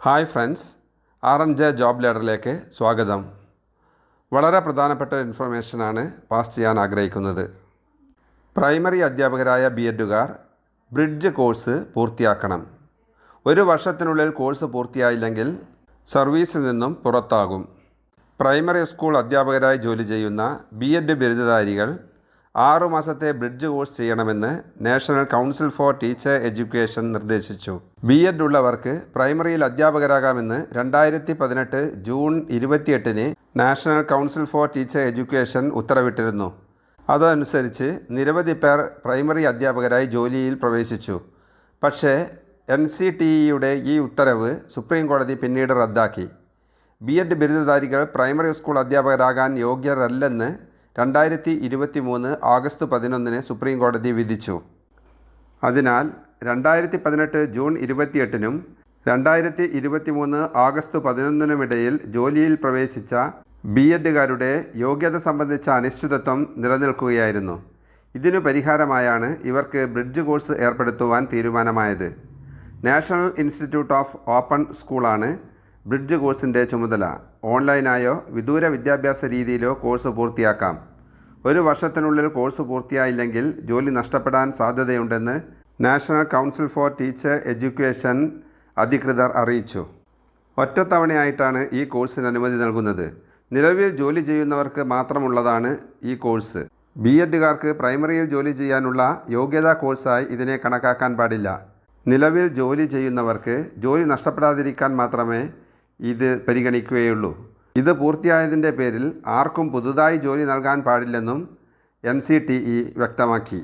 Hi friends R N J job ലേഡറിലേക്ക് സ്വാഗതം. വളരെ പ്രധാനപ്പെട്ട ഇൻഫർമേഷനാണ് പാസ് ചെയ്യാൻ ആഗ്രഹിക്കുന്നത്. പ്രൈമറി അധ്യാപകരായ ബി എഡുകാർ ബ്രിഡ്ജ് കോഴ്സ് പൂർത്തിയാക്കണം. ഒരു വർഷത്തിനുള്ളിൽ കോഴ്സ് പൂർത്തിയായില്ലെങ്കിൽ സർവീസിൽ നിന്നും പുറത്താകും. പ്രൈമറി സ്കൂൾ അധ്യാപകരായി ജോലി ചെയ്യുന്ന ബി എഡ് ബിരുദധാരികൾ ആറു മാസത്തെ ബ്രിഡ്ജ് കോഴ്സ് ചെയ്യണമെന്ന് National Council for Teacher Education നിർദ്ദേശിച്ചു. ബി എഡ് ഉള്ളവർക്ക് പ്രൈമറിയിൽ അധ്യാപകരാകാമെന്ന് രണ്ടായിരത്തി പതിനെട്ട് ജൂൺ ഇരുപത്തിയെട്ടിന് National Council for Teacher Education ഉത്തരവിട്ടിരുന്നു. അതനുസരിച്ച് നിരവധി പേർ പ്രൈമറി അധ്യാപകരായി ജോലിയിൽ പ്രവേശിച്ചു. പക്ഷേ എൻ സി ടി ഇയുടെ ഈ ഉത്തരവ് സുപ്രീം കോടതി പിന്നീട് റദ്ദാക്കി. ബി എഡ് ബിരുദധാരികൾ പ്രൈമറി സ്കൂൾ അധ്യാപകരാകാൻ യോഗ്യരല്ലെന്ന് രണ്ടായിരത്തി ഇരുപത്തി മൂന്ന് ആഗസ്റ്റ് പതിനൊന്നിന് സുപ്രീം കോടതി വിധിച്ചു. അതിനാൽ രണ്ടായിരത്തി പതിനെട്ട് ജൂൺ ഇരുപത്തിയെട്ടിനും രണ്ടായിരത്തി ഇരുപത്തി മൂന്ന് ആഗസ്റ്റ് പതിനൊന്നിനുമിടയിൽ ജോലിയിൽ പ്രവേശിച്ച ബി എഡുകാരുടെ യോഗ്യത സംബന്ധിച്ച അനിശ്ചിതത്വം നിലനിൽക്കുകയായിരുന്നു. ഇതിനു പരിഹാരമായാണ് ഇവർക്ക് ബ്രിഡ്ജ് കോഴ്സ് ഏർപ്പെടുത്തുവാൻ തീരുമാനമായത്. നാഷണൽ ഇൻസ്റ്റിറ്റ്യൂട്ട് ഓഫ് ഓപ്പൺ സ്കൂളാണ് ബ്രിഡ്ജ് കോഴ്സിന്റെ ചുമതല ഓൺലൈനായോ വിദൂര വിദ്യാഭ്യാസ രീതിയിലോ കോഴ്സ് പൂർത്തിയാക്കാം. ഒരു വർഷത്തിനുള്ളിൽ കോഴ്സ് പൂർത്തിയായില്ലെങ്കിൽ ജോലി നഷ്ടപ്പെടാൻ സാധ്യതയുണ്ടെന്ന് National Council for Teacher Education അധികൃതർ അറിയിച്ചു. ഒറ്റത്തവണയായിട്ടാണ് ഈ കോഴ്സിന് അനുമതി നൽകുന്നത്. നിലവിൽ ജോലി ചെയ്യുന്നവർക്ക് മാത്രമുള്ളതാണ് ഈ കോഴ്സ്. ബി എഡുകാർക്ക് പ്രൈമറിയിൽ ജോലി ചെയ്യാനുള്ള യോഗ്യതാ കോഴ്സായി ഇതിനെ കണക്കാക്കാൻ പാടില്ല. നിലവിൽ ജോലി ചെയ്യുന്നവർക്ക് ജോലി നഷ്ടപ്പെടാതിരിക്കാൻ മാത്രമേ ഇത് പരിഗണിക്കുകയുള്ളൂ. ഇത് പൂർത്തിയായതിന്റെ പേരിൽ ആർക്കും പുതുതായി ജോലി നൽകാൻ പാടില്ലെന്നും എൻ സി ടി ഇ വ്യക്തമാക്കി.